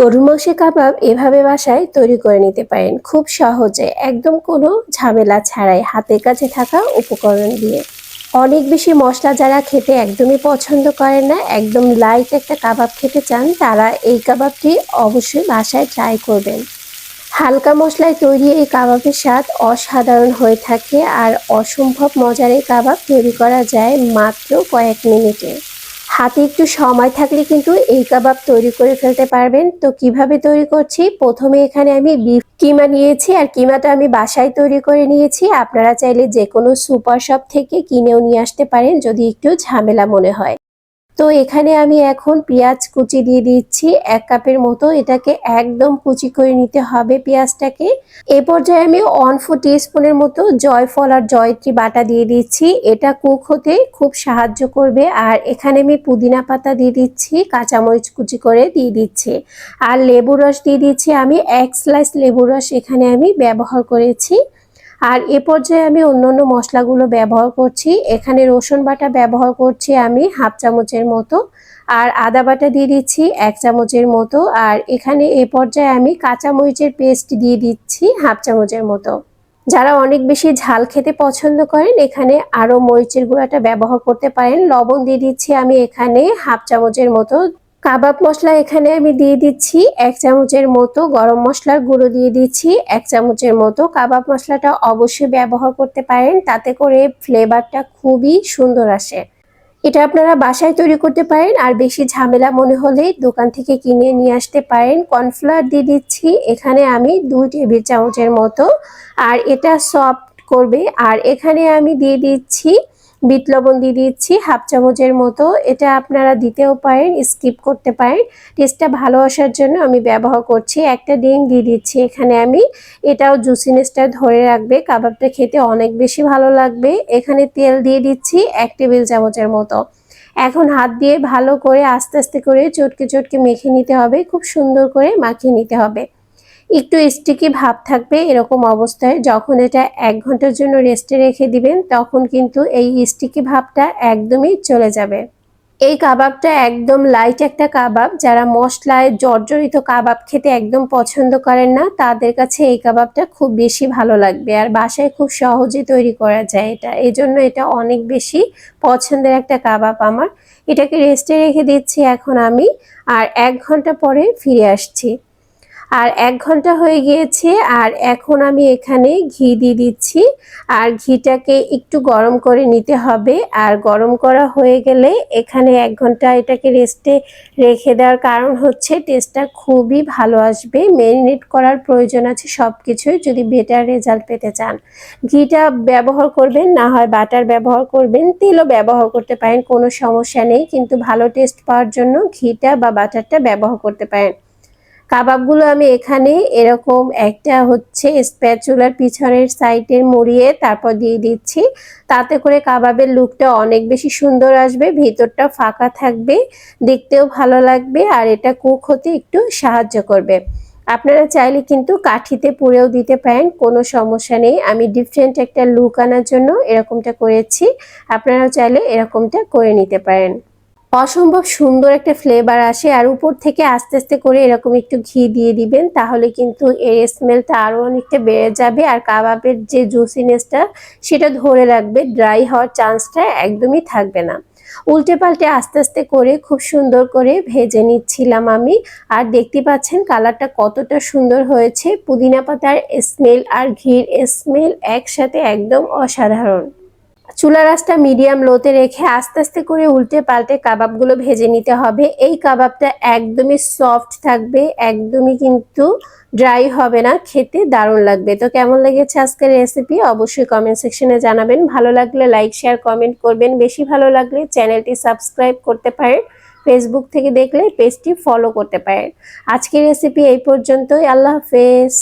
গরুর মাংসের কাবাব এভাবে বাসায় তৈরি করে নিতে পারেন। খুব সহজে, একদম কোনো ঝামেলা ছাড়াই হাতের কাছে থাকা উপকরণ দিয়ে। অনেক বেশি মশলা যারা খেতে একদমই পছন্দ করেন না, একদম লাইট একটা কাবাব খেতে চান, তারা এই কাবাবটি অবশ্যই বাসায় ট্রাই করবেন। হালকা মশলায় তৈরি এই কাবাবের স্বাদ অসাধারণ হয়ে থাকে আর অসম্ভব মজার এই কাবাব তৈরি করা যায় মাত্র কয়েক মিনিটে। হাতে একটু সময় থাকলে কিন্তু এই কাবাব তৈরি করে ফেলতে পারবেন। তো কীভাবে তৈরি করছি? প্রথমে এখানে আমি বিফ কিমা নিয়েছি আর কিমাটা আমি বাসায় তৈরি করে নিয়েছি। আপনারা চাইলে যে কোনো সুপার শপ থেকে কিনেও নিয়ে আসতে পারেন, যদি একটু ঝামেলা মনে হয়। তো এখানে আমি এখন পেঁয়াজ কুচি দিয়ে দিচ্ছি, এক কাপের মতো। এটাকে একদম কুচি করে নিতে হবে পেঁয়াজটাকে। এ পর্যায়ে আমি ওয়ান ফোর স্পুনের মতো জয়ফল আর জয়ত্রী বাটা দিয়ে দিচ্ছি। এটা কুক হতে খুব সাহায্য করবে। আর এখানে আমি পুদিনা পাতা দিয়ে দিচ্ছি, কাঁচামরিচ কুচি করে দিয়ে দিচ্ছি। আর লেবু রস দিয়ে দিচ্ছি আমি, এক স্লাইস লেবু রস এখানে আমি ব্যবহার করেছি। আর এ পর্যায়ে আমি অন্য অন্য মশলাগুলো ব্যবহার করছি। এখানে রসুন বাটা ব্যবহার করছি আমি হাফ চামচের মতো। আর আদা বাটা দিয়ে দিচ্ছি এক চামচের মতো। আর এখানে এ পর্যায়ে আমি কাঁচামরিচের পেস্ট দিয়ে দিচ্ছি হাফ চামচের মতো। যারা অনেক বেশি ঝাল খেতে পছন্দ করেন, এখানে আরও মরিচের গুঁড়াটা ব্যবহার করতে পারেন। লবণ দিয়ে দিচ্ছি আমি এখানে হাফ চামচের মতো। কাবাব মশলা এখানে আমি দিয়ে দিচ্ছি। এক চামচের মতো গরম মশলার গুঁড়ো দিয়ে দিচ্ছি। এক চামচের মতো কাবাব মশলাটা অবশ্যই ব্যবহার করতে পারেন, তাতে করে ফ্লেভারটা খুবই সুন্দর আসে। এটা আপনারা বাসায় তৈরি করতে পারেন, আর বেশি ঝামেলা মনে হলে দোকান থেকে কিনে নিয়ে আসতে পারেন। কর্নফ্লাওয়ার দিয়ে দিচ্ছি, এখানে আমি দুই টেবিল চামচের মতো। আর এটা সফট করবে। আর এখানে আমি দিয়ে দিচ্ছি বিট লবণ দিয়ে দিচ্ছি, হাফ চামচের মতো। এটা আপনারা দিতেও পারেন, স্কিপ করতে পারেন। টেস্টটা ভালো আসার জন্য আমি ব্যবহার করছি। একটা ডিম দিয়ে দিচ্ছি এখানে আমি। এটাও জুসিনেসটা ধরে রাখবে, কাবাবটা খেতে অনেক বেশি ভালো লাগবে। এখানে তেল দিয়ে দিচ্ছি এক টেবিল চামচের মতো। এখন হাত দিয়ে ভালো করে আস্তে আস্তে করে চটকে চটকে মেখে নিতে হবে, খুব সুন্দর করে মাখিয়ে নিতে হবে। একটু স্টিকি ভাব থাকবে এরকম অবস্থায়। যখন এটা এক ঘণ্টার জন্য রেস্টে রেখে দিবেন, তখন কিন্তু এই স্টিকি ভাবটা একদমই চলে যাবে। এই কাবাবটা একদম লাইট একটা কাবাব। যারা মশলায় জর্জরিত কাবাব খেতে একদম পছন্দ করেন না, তাদের কাছে এই কাবাবটা খুব বেশি ভালো লাগবে। আর বাসায় খুব সহজে তৈরি করা যায় এটা। এই জন্য এটা অনেক বেশি পছন্দের একটা কাবাব আমার। এটাকে রেস্টে রেখে দিচ্ছি এখন আমি। আর এক ঘণ্টা পরে ফিরে আসছি। আর এক ঘণ্টা হয়ে গিয়েছে, আর এখন আমি এখানে ঘি দিয়ে দিচ্ছি। আর ঘিটাকে একটু গরম করে নিতে হবে। আর গরম করা হয়ে গেলে এখানে এক ঘণ্টা এটাকে রেস্টে রেখে দেওয়ার কারণ হচ্ছে টেস্টটা খুবই ভালো আসবে। ম্যারিনেট করার প্রয়োজন আছে সব কিছুই যদি বেটার রেজাল্ট পেতে চান। ঘিটা ব্যবহার করবেন, না হয় বাটার ব্যবহার করবেন, তেলও ব্যবহার করতে পারেন, কোনো সমস্যা নেই। কিন্তু ভালো টেস্ট পাওয়ার জন্য ঘিটা বা বাটারটা ব্যবহার করতে পারেন। কাবাবগুলো আমি এখানে এরকম একটা হচ্ছে স্প্যাচুলার পিছনের সাইডের মুড়িয়ে তারপর দিয়ে দিচ্ছি। তাতে করে কাবাবের লুকটা অনেক বেশি সুন্দর আসবে, ভিতরটা ফাঁকা থাকবে, দেখতেও ভালো লাগবে আর এটা কুক হতে একটু সাহায্য করবে। আপনারা চাইলে কিন্তু কাঠিতে পুড়েও দিতে পারেন, কোনো সমস্যা নেই। আমি ডিফারেন্ট একটা লুক আনার জন্য এরকমটা করেছি। আপনারাও চাইলে এরকমটা করে নিতে পারেন। অসম্ভব সুন্দর একটা ফ্লেভার আসে আর উপর থেকে আস্তে আস্তে করে এরকম একটু ঘি দিয়ে দিবেন, তাহলে কিন্তু এর স্মেলটা আরও অনেকটা বেড়ে যাবে আর কাবাবের যে জুসিনেসটা সেটা ধরে রাখবে ড্রাই হওয়ার চান্সটা একদমই থাকবে না। উল্টে পাল্টে আস্তে আস্তে করে খুব সুন্দর করে ভেজে নিচ্ছিলাম আমি আর দেখতে পাচ্ছেন কালারটা কতটা সুন্দর হয়েছে, পুদিনা পাতার স্মেল আর ঘির স্মেল একসাথে একদম অসাধারণ। চুলা রাসটা মিডিয়াম লোতে রেখে আস্তে আস্তে করে উল্টে পাল্টে কাবাবগুলো ভেজে নিতে হবে। এই কাবাবটা একদমই সফট থাকবে, একদমই কিন্তু ড্রাই হবে না, খেতে দারুণ লাগবে। তো কেমন লেগেছে আজকের রেসিপি? অবশ্যই কমেন্ট সেকশনে জানাবেন। ভালো লাগলে লাইক, শেয়ার, কমেন্ট করবেন। বেশি ভালো লাগলে চ্যানেলটি সাবস্ক্রাইব করতে পারেন। ফেসবুক থেকে দেখলে পেজটি ফলো করতে পারেন। আজকের রেসিপি এই পর্যন্তই। আল্লাহ হাফেজ।